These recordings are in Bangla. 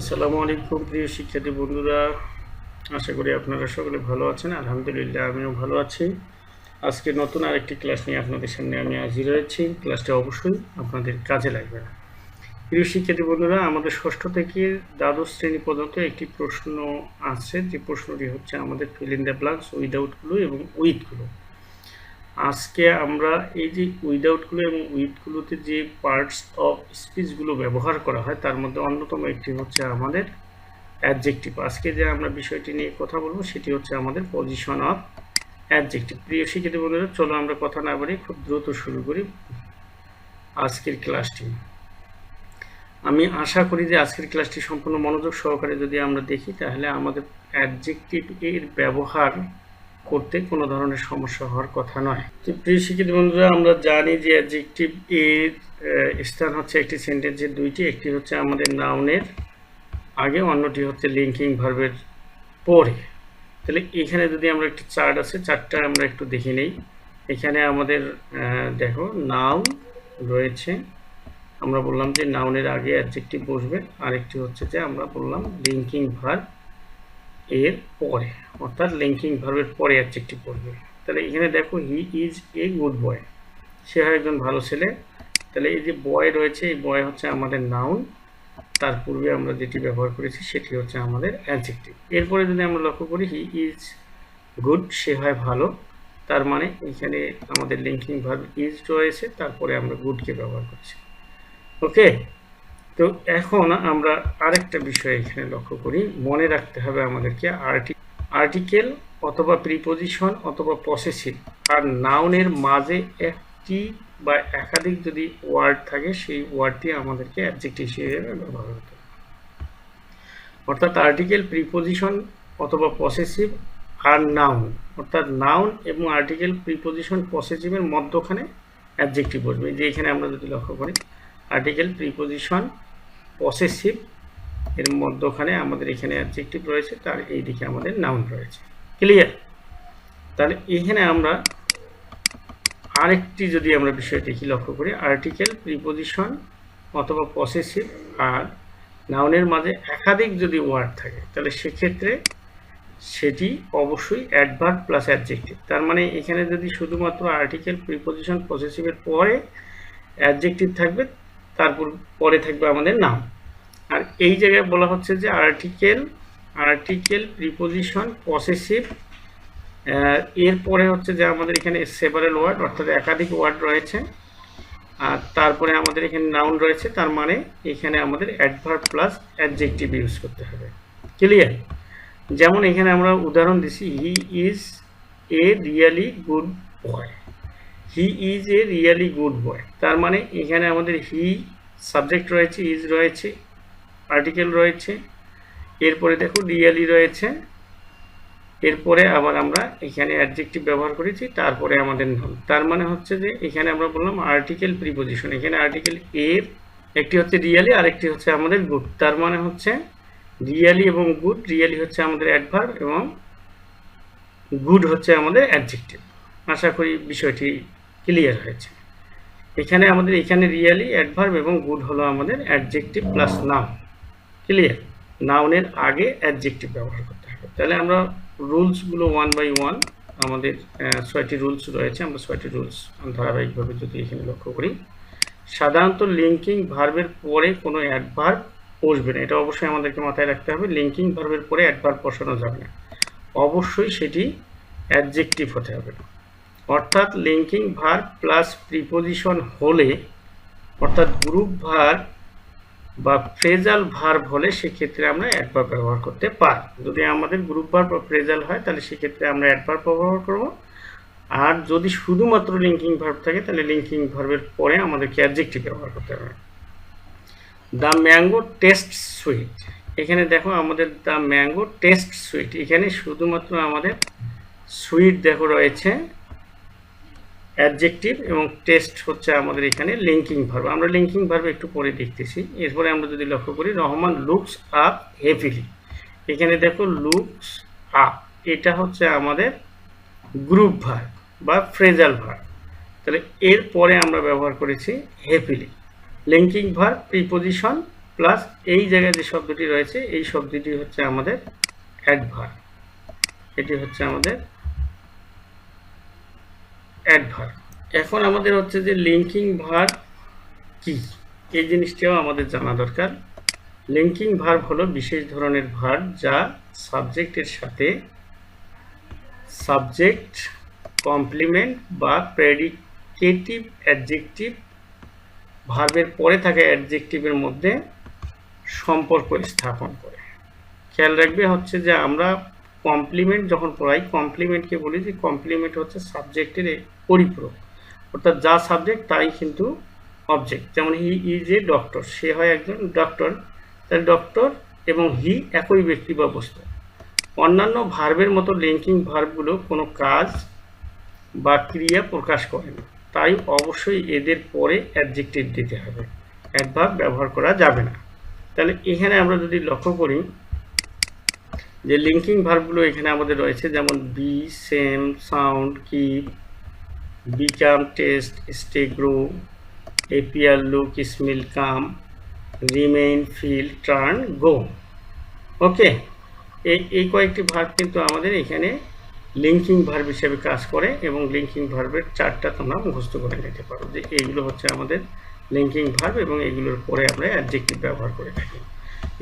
আসসালামু আলাইকুম, প্রিয় শিক্ষার্থী বন্ধুরা। আশা করি আপনারা সকলে ভালো আছেন। আলহামদুলিল্লাহ, আমিও ভালো আছি। আজকে নতুন আরেকটি ক্লাস নিয়ে আপনাদের সামনে আমি হাজির হয়েছি। ক্লাসটা অবশ্যই আপনাদের কাজে লাগবে না। প্রিয় শিক্ষার্থী বন্ধুরা, আমাদের ষষ্ঠ থেকে দ্বাদশ শ্রেণি পর্যন্ত একটি প্রশ্ন আছে। যে প্রশ্নটি হচ্ছে, আমাদের ফিল ইন দ্য ব্লাঙ্কস উইদাউটগুলো এবং উইথগুলো আজকে আমরা এই যে উইদাউটগুলো এবং উইথগুলোতে যে পার্টস অফ স্পিচগুলো ব্যবহার করা হয়, তার মধ্যে অন্যতম একটি হচ্ছে আমাদের অ্যাডজেক্টিভ আজকে যে আমরা বিষয়টি নিয়ে কথা বলব, সেটি হচ্ছে আমাদের পজিশন অফ অ্যাডজেক্টিভ প্রিয় শিক্ষিত বন্ধুরা, চলো আমরা কথা না বাড়ি খুব দ্রুত শুরু করি আজকের ক্লাসটি আমি আশা করি যে আজকের ক্লাসটি সম্পূর্ণ মনোযোগ সহকারে যদি আমরা দেখি, তাহলে আমাদের অ্যাডজেক্টিভ এর ব্যবহার করতে কোনো ধরনের সমস্যা হওয়ার কথা নয়। তো প্রিয় শিক্ষিত বন্ধুরা, আমরা জানি যে অ্যাডজেক্টিভ এর স্থান হচ্ছে একটি সেন্টেন্সের দুইটি, একটি হচ্ছে আমাদের নাউনের আগে অন্যটি হচ্ছে লিঙ্কিং ভার্বের পরে। তাহলে এখানে যদি আমরা একটি চার্ট আছে চার্টটা আমরা একটু দেখে নেই। এখানে আমাদের দেখো নাউন রয়েছে। আমরা বললাম যে নাউনের আগে অ্যাডজেক্টিভ বসবে। আরেকটি হচ্ছে যে আমরা বললাম লিঙ্কিং ভার্ব এর পরে, অর্থাৎ লিঙ্কিং ভার্বের পরে অ্যাডজেক্টিভ পড়বে। তাহলে এখানে দেখো হি ইজ এ গুড বয় সে হয় একজন ভালো ছেলে। তাহলে এই যে বয় রয়েছে, এই বয় হচ্ছে আমাদের নাউন তার পূর্বে আমরা যেটি ব্যবহার করেছি, সেটি হচ্ছে আমাদের অ্যাডজেক্টিভ এরপরে যদি আমরা লক্ষ্য করি হি ইজ গুড সে হয় ভালো। তার মানে এখানে আমাদের লিঙ্কিং ভার্ব ইজ রয়েছে, তারপরে আমরা গুডকে ব্যবহার করছি। ওকে তো এখন আমরা আরেকটা বিষয় এখানে লক্ষ্য করি। মনে রাখতে হবে আমাদেরকে আর্টি আর্টিকেল অথবা প্রিপোজিশন অথবা পসেসিভ আর নাউনের মাঝে একটি বা একাধিক যদি ওয়ার্ড থাকে, সেই ওয়ার্ডটি আমাদেরকে অ্যাবজেক্ট হিসেবে ব্যবহার হবে। অর্থাৎ আর্টিকেল প্রিপোজিশন অথবা পসেসিভ আর নাউন অর্থাৎ নাউন এবং আর্টিকেল প্রিপোজিশন পসেসিভের মধ্যখানে অ্যাবজেক্টিভ বসবে। যে এখানে আমরা যদি লক্ষ্য করি আর্টিকেল প্রিপোজিশন পসেসিভ এর মধ্যখানে আমাদের এখানে অ্যাডজেক্টিভ রয়েছে, তার এই দিকে আমাদের নাউন রয়েছে। ক্লিয়ার তাহলে এখানে আমরা আরেকটি যদি আমরা বিষয় দেখি লক্ষ্য করি আর্টিকেল প্রিপোজিশন অথবা পসেসিভ আর নাউনের মাঝে একাধিক যদি ওয়ার্ড থাকে, তাহলে সেক্ষেত্রে সেটি অবশ্যই অ্যাডভার্ব প্লাস অ্যাডজেক্টিভ তার মানে এখানে যদি শুধুমাত্র আর্টিকেল প্রিপোজিশন পসেসিভের পরে অ্যাডজেক্টিভ থাকবে তারপর পরে থাকবে আমাদের নাম। আর এই জায়গায় বলা হচ্ছে যে আর্টিকেল আর্টিকেল প্রিপোজিশন পসেসিভ এরপরে হচ্ছে যে আমাদের এখানে সেভারেল ওয়ার্ড অর্থাৎ একাধিক ওয়ার্ড রয়েছে। আর তারপরে আমাদের এখানে নাউন রয়েছে, তার মানে এখানে আমাদের অ্যাডভার্ব প্লাস অ্যাডজেক্টিভ ইউজ করতে হবে। ক্লিয়ার যেমন এখানে আমরা উদাহরণ দিছি he is a really good boy he is a really good boy তার মানে এখানে আমাদের হি সাবজেক্ট রয়েছে ইজ রয়েছে আর্টিকেল রয়েছে, এরপরে দেখো রিয়ালি রয়েছে, এরপরে আবার আমরা এখানে অ্যাডজেক্টিভ ব্যবহার করেছি, তারপরে আমাদের নাম তার মানে হচ্ছে যে এখানে আমরা বললাম আর্টিকেল প্রিপোজিশন এখানে আর্টিকেল এর একটি হচ্ছে রিয়ালি আরেকটি হচ্ছে আমাদের গুড তার মানে হচ্ছে রিয়ালি এবং গুড রিয়ালি হচ্ছে আমাদের অ্যাডভার্ব এবং গুড হচ্ছে আমাদের অ্যাডজেক্টিভ আশা করি বিষয়টি ক্লিয়ার হয়েছে। এখানে আমাদের এখানে রিয়ালি অ্যাডভার্ব এবং গুড হলো আমাদের অ্যাডজেক্টিভ প্লাস নাম ক্লিয়ার নাউনের আগে অ্যাডজেক্টিভ ব্যবহার করতে হবে। তাহলে আমরা রুলসগুলো ওয়ান বাই ওয়ান আমাদের ছয়টি রুলস রয়েছে। আমরা ছয়টি রুলস ধারাবাহিকভাবে যদি এখানে লক্ষ্য করি। সাধারণত লিঙ্কিং ভার্বের পরে কোনো অ্যাডভার্ব বসবে না। এটা অবশ্যই আমাদেরকে মাথায় রাখতে হবে। লিঙ্কিং ভার্বের পরে অ্যাডভার্ব বসানো যাবে না। অবশ্যই সেটি অ্যাডজেক্টিভ হতে হবে। অর্থাৎ লিঙ্কিং ভার প্লাস প্রিপোজিশন হলে, অর্থাৎ গ্রুপ ভার বা ফ্রেজাল ভার্ব হলে সেক্ষেত্রে আমরা অ্যাডভার্ব ব্যবহার করতে পারি। যদি আমাদের গ্রুপ ভার্ব বা ফ্রেজাল হয়, তাহলে সেক্ষেত্রে আমরা অ্যাডভার্ব ব্যবহার করব। আর যদি শুধুমাত্র লিঙ্কিং ভার্ব থাকে, তাহলে লিঙ্কিং ভার্বের পরে আমাদেরকে অ্যাডজেক্টিভ ব্যবহার করতে হবে। দ্য ম্যাঙ্গো টেস্ট সুইট এখানে দেখো আমাদের দ্য ম্যাঙ্গো টেস্ট সুইট এখানে শুধুমাত্র আমাদের সুইট দেখো রয়েছে। অ্যাডজেক্টিভ এবং টেস্ট হচ্ছে আমাদের এখানে লিঙ্কিং ভার্ব আমরা লিঙ্কিং ভার্ব একটু পরে দেখতেছি। এরপরে আমরা যদি লক্ষ্য করি, রহমান লুকস আপ হেভিলি এখানে দেখো লুকস আপ এটা হচ্ছে আমাদের গ্রুপ ভার্ব বা ফ্রেজাল ভার্ব তাহলে এরপরে আমরা ব্যবহার করেছি heavily linking verb preposition plus এই জায়গায় যে শব্দটি রয়েছে, এই শব্দটি হচ্ছে আমাদের অ্যাডভার এটি হচ্ছে আমাদের অ্যাডভার এখন আমাদের হচ্ছে যে লিঙ্কিং ভার কি? এই জিনিসটাও আমাদের জানা দরকার। লিঙ্কিং ভার্ব হলো বিশেষ ধরনের ভার্ব যা সাবজেক্টের সাথে সাবজেক্ট কমপ্লিমেন্ট বা প্রেডিকেটিভ অ্যাডজেক্টিভ ভার্বের পরে থাকা অ্যাডজেক্টিভের মধ্যে সম্পর্ক স্থাপন করে। খেয়াল রাখবে হচ্ছে যে আমরা কমপ্লিমেন্ট যখন পড়াই কমপ্লিমেন্টকে বলি যে কমপ্লিমেন্ট হচ্ছে সাবজেক্টের পরিপূরক। অর্থাৎ যা সাবজেক্ট তাই কিন্তু অবজেক্ট যেমন হি ইজ এ ডক্টর সে হয় একজন ডক্টর তাহলে ডক্টর এবং হি একই ব্যক্তি বা বস্তু। অন্যান্য ভার্বের মতো লিঙ্কিং ভার্বগুলো কোনো কাজ বা ক্রিয়া প্রকাশ করে না। তাই অবশ্যই এদের পরে অ্যাডজেক্টিভ দিতে হবে। অ্যাডভার্ব ব্যবহার করা যাবে না। তাহলে এখানে আমরা যদি লক্ষ্য করি যে লিঙ্কিং ভার্বগুলো এখানে আমাদের রয়েছে, যেমন be seem sound keep become taste stay grow appear look smell come remain feel turn go okay এই এই কয়েকটি ভার্ব কিন্তু আমাদের এখানে লিঙ্কিং ভার্ব হিসেবে কাজ করে এবং লিঙ্কিং ভার্বের চারটা তোমরা মুখস্থ করে নিতে পারো যে এইগুলো হচ্ছে আমাদের লিঙ্কিং ভার্ব এবং এগুলোর পরে আমরা অ্যাডজেক্টিভ ব্যবহার করে থাকি।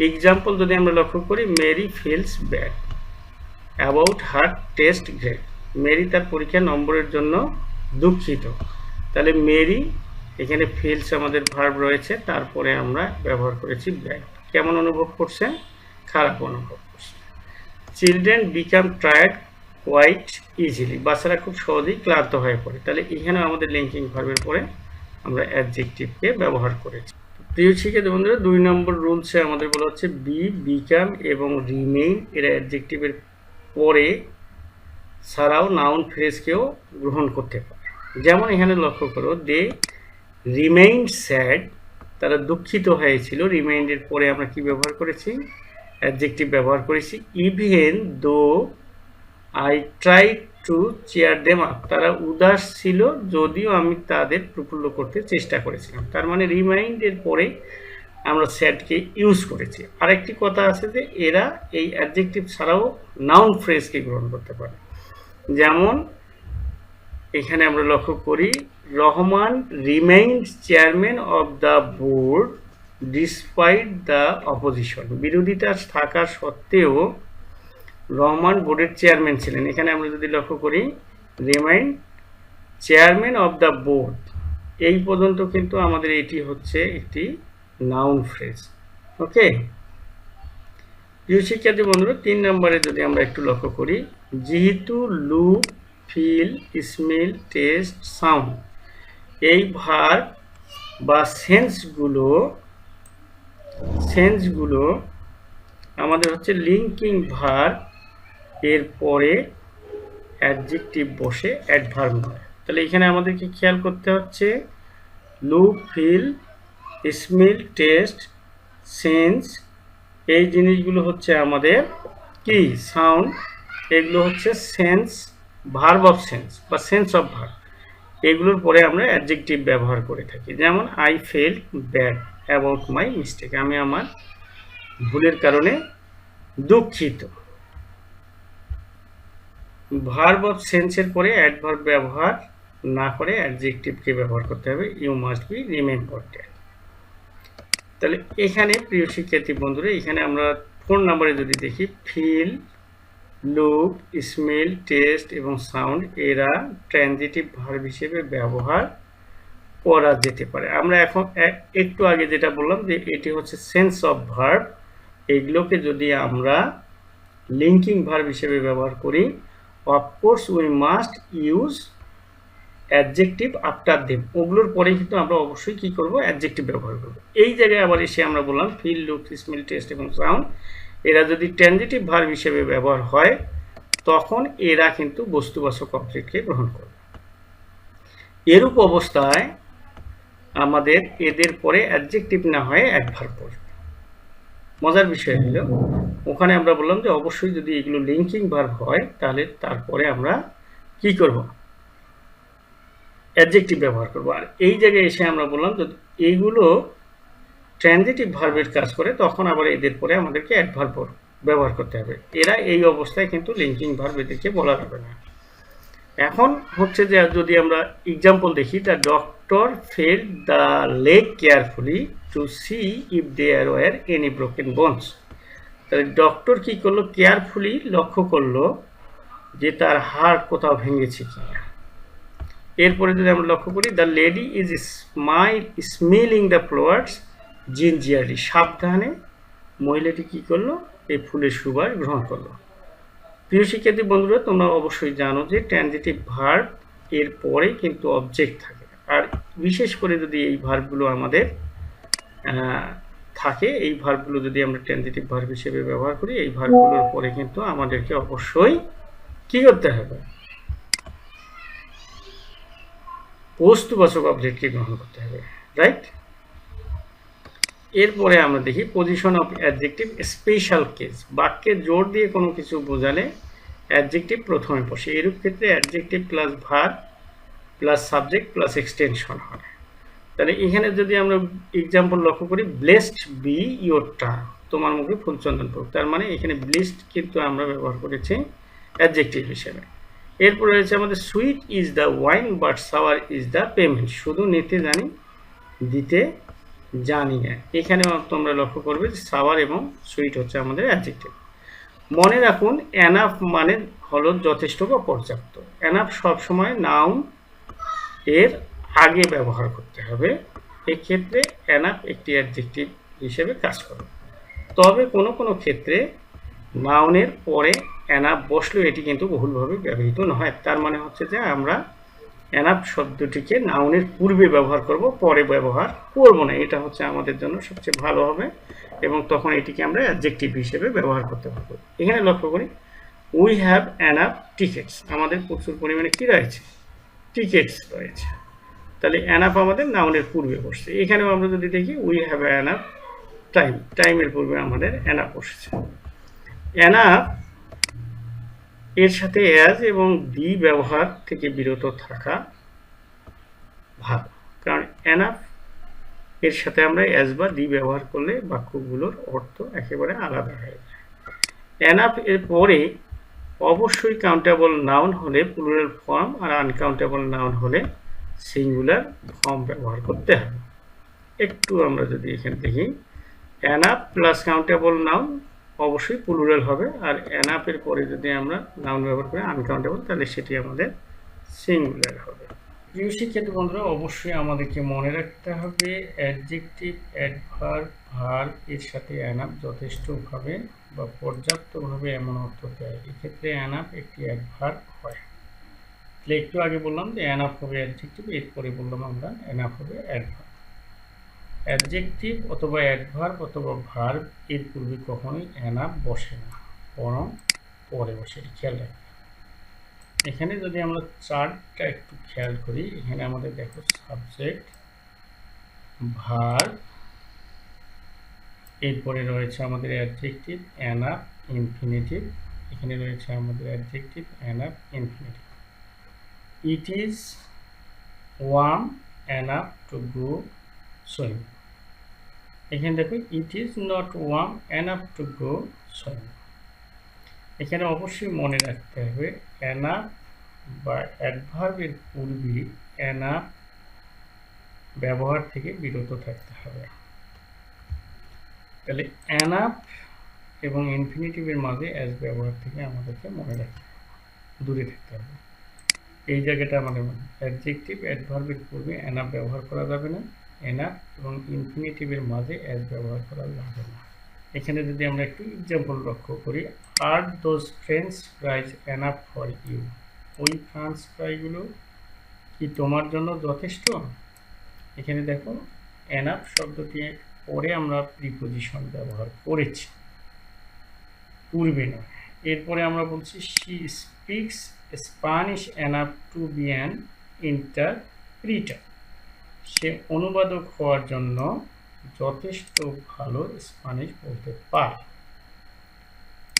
এক্সাম্পল যদি আমরা লক্ষ্য করি Mary feels bad about her test grade Mary তার পরীক্ষার নম্বরের জন্য দুঃখিত। তাহলে মেরি এখানে ফিলস আমাদের ভার্ব রয়েছে, তারপরে আমরা ব্যবহার করেছি ব্যাড কেমন অনুভব করছে? খারাপ অনুভব করছে। Children become tired quite easily বাচ্চারা খুব সহজেই ক্লান্ত হয়ে পড়ে। তাহলে এখানেও আমাদের লিঙ্কিং ভার্বের পরে আমরা অ্যাডজেক্টিভকে ব্যবহার করেছি। প্রিয় শিক্ষার্থী বন্ধুরা দুই নম্বর রুলসে আমাদের বলা হচ্ছে বি বিকাম এবং রিমেইন এরা অ্যাডজেক্টিভের পরে ছাড়াও নাউন ফ্রেজকেও গ্রহণ করতে পারে। যেমন এখানে লক্ষ্য করো দে রিমেইন্ড স্যাড তারা দুঃখিত হয়েছিল। রিমাইন্ডের পরে আমরা কি ব্যবহার করেছি? অ্যাডজেক্টিভ ব্যবহার করেছি। Even though I try to cheer up তারা উদাস ছিল যদিও আমি তাদের প্রফুল্ল করতে চেষ্টা করেছিলাম। তার মানে রিমাইন্ডের পরে আমরা স্যাডকে ইউজ করেছি। আরেকটি কথা আছে যে এরা এই অ্যাডজেক্টিভ ছাড়াও নাউন ফ্রেজকে গ্রহণ করতে পারে। যেমন এখানে আমরা লক্ষ্য করি, Rahman remained chairman of the board despite the opposition বিরোধিতা থাকা সত্ত্বেও রহমান বোর্ডের চেয়ারম্যান ছিলেন। এখানে আমরা যদি লক্ষ্য করি, remained chairman of the board. এই পর্যন্ত কিন্তু আমাদের এটি হচ্ছে একটি নাউন ফ্রেজ। ওকে? শিক্ষার্থী বন্ধুরা, তিন নম্বরে যদি আমরা একটু লক্ষ্য করি, যেহেতু লু, ফিল, স্মেল, টেস্ট, সাউন্ড, এই ভার বা সেন্সগুলো সেন্সগুলো আমাদের হচ্ছে লিঙ্কিং ভার এর পরে অ্যাডজেক্টিভ বসে অ্যাডভার্ব হয়। তাহলে এখানে আমাদেরকে খেয়াল করতে হচ্ছে look feel smell taste sense এই জিনিসগুলো হচ্ছে আমাদের কি? সাউন্ড এগুলো হচ্ছে সেন্স ভার্ব অফ সেন্স বা সেন্স অফ ভার্ব এগুলোর পরে আমরা অ্যাডজেক্টিভ ব্যবহার করে থাকি। যেমন I feel bad about my mistake আমি আমার ভুলের কারণে দুঃখিত। ভার্ব অফ সেন্সের পরে অ্যাডভার্ব ব্যবহার না করে অ্যাডজেক্টিভকে ব্যবহার করতে হবে। ইউ মাস্ট বি রিমেম্বার তাহলে এখানে প্রিয় শিক্ষার্থী বন্ধুরা, এখানে আমরা ফোন নাম্বারে যদি দেখি ফিল লুক স্মেল টেস্ট এবং সাউন্ড এরা ট্রানজিটিভ ভার্ব হিসেবে ব্যবহার করা যেতে পারে। আমরা এখন একটু আগে যেটা বললাম যে এটি হচ্ছে সেন্স অফ ভার্ব এগুলোকে যদি আমরা লিঙ্কিং ভার্ব হিসেবে ব্যবহার করি of course we must use adjective after them ওগুলোর পরে কিন্তু আমরা অবশ্যই কি করব? অ্যাডজেক্টিভ ব্যবহার করব। এই জায়গায় আবার এসে আমরা বললাম ফিল লুক স্মেল টেস্ট এবং সাউন্ড এরা যদি ট্রানজিটিভ ভার্ব হিসেবে ব্যবহার হয়, তখন এরা কিন্তু বস্তুবাচক অবজেক্টকে গ্রহণ করবে। এরূপ অবস্থায় আমাদের এদের পরে অ্যাডজেক্টিভ না হয় অ্যাডভার্ব পড়বে। মজার বিষয় হলো, ওখানে আমরা বললাম যে অবশ্যই যদি এগুলো লিঙ্কিং ভার্ব হয়, তাহলে তারপরে আমরা কি করব? অ্যাডজেক্টিভ ব্যবহার করব। আর এই জায়গায় এসে আমরা বললাম যে এইগুলো ট্রানজিটিভ ভার্বের কাজ করে, তখন আবার এদের পরে আমাদেরকে অ্যাডভার্ব ব্যবহার করতে হবে। এরা এই অবস্থায় কিন্তু লিঙ্কিং ভার্ব এদেরকে বলা যাবে না। এখন হচ্ছে যে যদি আমরা এক্সাম্পল দেখি the doctor felt the leg carefully to see if there were any broken bones তাহলে ডক্টর কি করল? কেয়ারফুলি লক্ষ্য করল যে তার হাড় কোথাও ভেঙেছে কিনা। এরপরে যদি আমরা লক্ষ্য করি the lady is smile smelling the flowers gingerly সাবধানে মহিলাটি কি করল? এই ফুলের সুবাস গ্রহণ করল। প্রিয় শিক্ষার্থী বন্ধুরা, তোমরা অবশ্যই জানো যে ট্রানজিটিভ ভার্ব এর পরে কিন্তু অবজেক্ট থাকে। আর বিশেষ করে যদি এই ভার্বগুলো আমাদের থাকে, এই ভার্বগুলো যদি আমরা ট্রানজিটিভ ভার্ব হিসেবে ব্যবহার করি, এই ভার্বগুলোর পরে কিন্তু আমাদেরকে অবশ্যই কি করতে হবে? বস্তুবাচক অবজেক্টকে গ্রহণ করতে হবে রাইট এরপরে আমরা দেখি position of adjective special case বাক্যে জোর দিয়ে কোনো কিছু বোঝালে অ্যাডজেক্টিভ প্রথমে বসে, এরূপ ক্ষেত্রে adjective plus verb plus subject plus extension হয়। তাহলে এখানে যদি আমরা এক্সাম্পল লক্ষ্য করি ব্লেসড বি ইয়োর টার্ম তোমার মুখে ফুলচন্দন পড়ুক। তার মানে এখানে ব্লেসড কিন্তু আমরা ব্যবহার করেছি অ্যাডজেক্টিভ হিসেবে। এরপরে রয়েছে আমাদের sweet is the wine but sour is the payment শুধু নিতে জানি, দিতে জানি না। এখানে তোমরা লক্ষ্য করবে সাওয়ার এবং সুইট হচ্ছে আমাদের অ্যাডজেক্টিভ মনে রাখুন অ্যানাফ মানে হলো যথেষ্ট বা পর্যাপ্ত। অ্যানাফ সবসময় নাউন এর আগে ব্যবহার করতে হবে, এক্ষেত্রে অ্যানাফ একটি অ্যাডজেক্টিভ হিসেবে কাজ করে। তবে কোনো কোনো ক্ষেত্রে নাউনের পরে অ্যানাপ বসলেও এটি কিন্তু বহুলভাবে ব্যবহৃত নয়। তার মানে হচ্ছে যে আমরা অ্যানাপ শব্দটিকে নাউনের পূর্বে ব্যবহার করব, পরে ব্যবহার করব না। এটা হচ্ছে আমাদের জন্য সবচেয়ে ভালো হবে এবং তখন এটিকে আমরা অ্যাডজেক্টিভ হিসেবে ব্যবহার করতে পারব। এখানে লক্ষ্য করি উই হ্যাভ অ্যানাপ টিকেটস আমাদের প্রচুর পরিমাণে কী রয়েছে? টিকেটস রয়েছে। তাহলে অ্যানাপ আমাদের নাউনের পূর্বে বসছে। এখানেও আমরা যদি দেখি উই হ্যাভ অ্যানাপ টাইম টাইমের পূর্বে আমাদের অ্যানাপ বসেছে। অ্যানাপ এর সাথে অ্যাজ এবং দি ব্যবহার থেকে বিরত থাকা ভালো কারণ অ্যানাফ এর সাথে আমরা অ্যাজ বা দি ব্যবহার করলে বাক্যগুলোর অর্থ একেবারে আলাদা হয়ে যায়। অ্যানাফ এর পরে অবশ্যই কাউন্টেবল নাউন হলে প্লুরাল ফর্ম আর আনকাউন্টেবল নাউন হলে সিঙ্গুলার ফর্ম ব্যবহার করতে হবে। একটু আমরা যদি এখানে দেখি অ্যানাপ প্লাস কাউন্টেবল নাউন অবশ্যই প্লুরাল হবে, আর অ্যানাপের পরে যদি আমরা নাউন ব্যবহার করি আনকাউন্টেবল তাহলে সেটি আমাদের সিঙ্গুলার হবে। প্রিয় শিক্ষার্থী বন্ধুরা, অবশ্যই আমাদেরকে মনে রাখতে হবে অ্যাডজেক্টিভ অ্যাডভার ভার এর সাথে অ্যানাপ যথেষ্টভাবে বা পর্যাপ্তভাবে এমন অর্থ দেয়। এক্ষেত্রে অ্যানাপ একটি অ্যাডভার হয়। তাহলে একটু আগে বললাম যে অ্যানাপ হবে অ্যাডজেক্টিভ এরপরে বললাম আমরা অ্যানাপ হবে অ্যাডভার অ্যাডজেক্টিভ অথবা অ্যাডভার্ব অথবা ভার্ব এর পূর্বে কখনোই অ্যানাপ বসে না, বরং পরে বসে খেয়াল রাখবে। এখানে যদি আমরা চারটা একটু খেয়াল করি, এখানে আমাদের দেখো সাবজেক্ট ভার্ব এরপরে রয়েছে আমাদের অ্যাডজেক্টিভ অ্যানাপ ইনফিনিটিভ এখানে রয়েছে আমাদের adjective enough infinitive it is warm enough to go swimming এখানে দেখো it is not warm enough to go swimming এখানে অবশ্যই মনে রাখতে হবে অ্যানাপ বা অ্যাডভার্বের পূর্বে অ্যানাপ ব্যবহার থেকে বিরত থাকতে হবে। তাহলে অ্যানাপ এবং ইনফিনিটিভের মাঝে অ্যাজ ব্যবহার থেকে আমাদেরকে মনে রাখতে দূরে থাকতে হবে। এই জায়গাটা আমাদের মনে অ্যাডজেক্টিভ অ্যাডভার্বের পূর্বে অ্যানাপ ব্যবহার করা যাবে না। এনাফ এবং ইনফিনিটিভের মাঝে অ্যাজ ব্যবহার করা যাবে না। এখানে যদি আমরা একটু এক্সাম্পল লক্ষ্য করি are those French fries enough for you ওই ফ্রান্স ফ্রাইগুলো কি তোমার জন্য যথেষ্ট? এখানে দেখো এনাফ শব্দটি পরে আমরা প্রিপোজিশন ব্যবহার করেছি। পূর্বে নয়। এরপরে আমরা বলছি she speaks Spanish enough to be an interpreter সে অনুবাদক হওয়ার জন্য যথেষ্ট ভালো স্প্যানিশ বলতে পারে।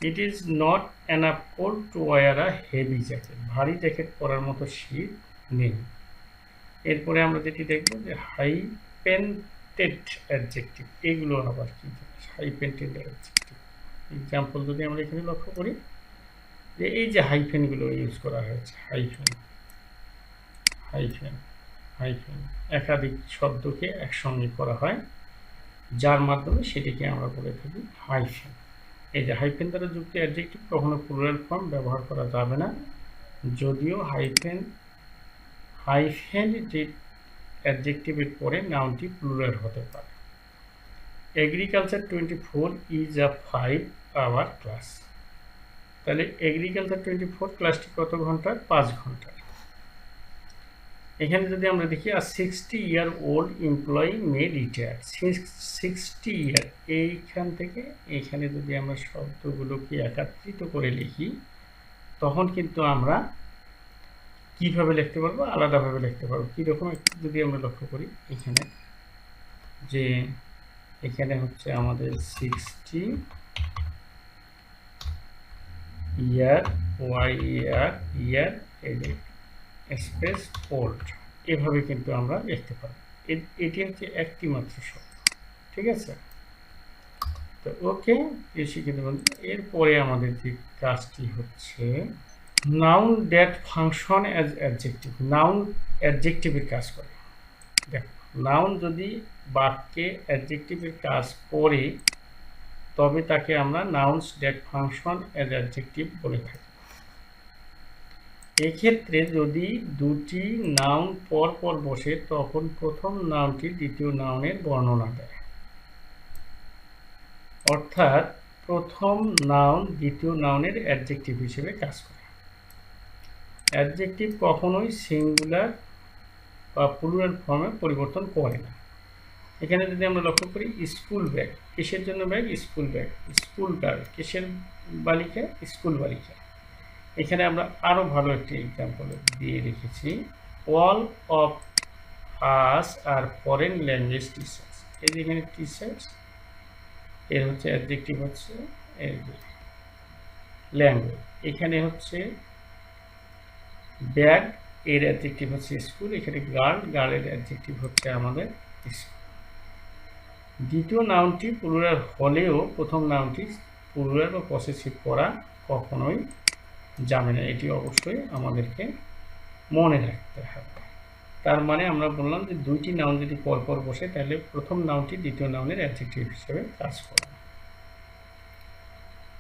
It is not enough cold to wear a heavy jacket ভারী জ্যাকেট পরার মতো শীত নেই। এরপরে আমরা যেটি দেখব যে হাই পেন অ্যাডজেক্টিভ এগুলো আবার কি? জিনিস হাইফেন্টেড অ্যাডজেক্টিভ এক্সাম্পল যদি আমরা এখানে লক্ষ্য করি, যে এই যে হাইফেনগুলো ইউজ করা হয়েছে হাইফেন হাইফেন হাইফেন একাধিক শব্দকে একসঙ্গে করা হয়, যার মাধ্যমে সেটিকে আমরা বলে থাকি হাইফেন এই যে হাইফেন দ্বারা যুক্ত অ্যাডজেক্টিভ কখনো প্লুরাল ফর্ম ব্যবহার করা যাবে না, যদিও হাইফেন হাইফেন যে অ্যাডজেক্টিভের পরে নাউনটি প্লুরাল হতে পারে। Agriculture twenty four is a five hour class তাহলে এগ্রিকালচার টোয়েন্টি ফোর ক্লাসটি কত ঘণ্টার? পাঁচ ঘণ্টার। এখানে যদি আমরা দেখি আর sixty year old employee may retire sixty year এইখান থেকে এইখানে যদি আমরা শব্দগুলোকে একাত্রিত করে লিখি, তখন কিন্তু আমরা কীভাবে লিখতে পারব? আলাদাভাবে লিখতে পারব। কীরকম যদি আমরা লক্ষ্য করি, এখানে যে এখানে হচ্ছে আমাদের sixty year Y year year space old এভাবে কিন্তু আমরা লিখতে পারি এটি হচ্ছে একটি মাত্র শব্দ। ঠিক আছে? তো ওকে শিক্ষিত বন্ধু এরপরে আমাদের যে কাজটি হচ্ছে noun that function as adjective noun অ্যাডজেক্টিভের কাজ করে। দেখো নাউন যদি বাক্যে অ্যাডজেক্টিভের কাজ করে, তবে তাকে আমরা nouns that function as adjective বলে থাকি। এক্ষেত্রে যদি দুটি নাউন পর পর বসে, তখন প্রথম নাউনটি দ্বিতীয় নাউনের বর্ণনা দেয়। অর্থাৎ প্রথম নাউন দ্বিতীয় নাউনের অ্যাডজেক্টিভ হিসেবে কাজ করে। অ্যাডজেক্টিভ কখনোই সিঙ্গুলার বা প্লুরাল ফর্মে পরিবর্তন করে না। এখানে যদি আমরা লক্ষ্য করি স্কুল ব্যাগ কিসের জন্য bag school bag school girl কিসের বালিকা? স্কুল বালিকা। এখানে আমরা আরও ভালো একটি এক্সাম্পল দিয়ে রেখেছি। All of us are foreign language teachers এই যে এখানে টিচার্স এর হচ্ছে অ্যাডজেক্টিভ হচ্ছে ল্যাঙ্গুয়েজ এখানে হচ্ছে ব্যাগ এর অ্যাডজেক্টিভ হচ্ছে স্কুল এখানে গার্ল গার্লের অ্যাডজেক্টিভ হচ্ছে আমাদের দ্বিতীয় নাউনটি পুরুলার হলেও প্রথম নাউনটি পুরুলার বা পসেসিভ করা কখনোই যাবে না। এটি অবশ্যই আমাদেরকে মনে রাখতে হবে। তার মানে আমরা বললাম যে দুইটি নাউন যদি পরপর বসে, তাহলে প্রথম নাউনটি দ্বিতীয় নাউনের অ্যাডজেক্টিভ হিসেবে কাজ করবে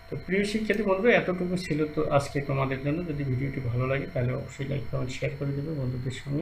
তো প্রিয় শিক্ষার্থী বন্ধু এতটুকু ছিল তো আজকে তোমাদের জন্য। যদি ভিডিওটি ভালো লাগে, তাহলে অবশ্যই লাইক কমেন্ট শেয়ার করে দেবে বন্ধুদের সঙ্গে।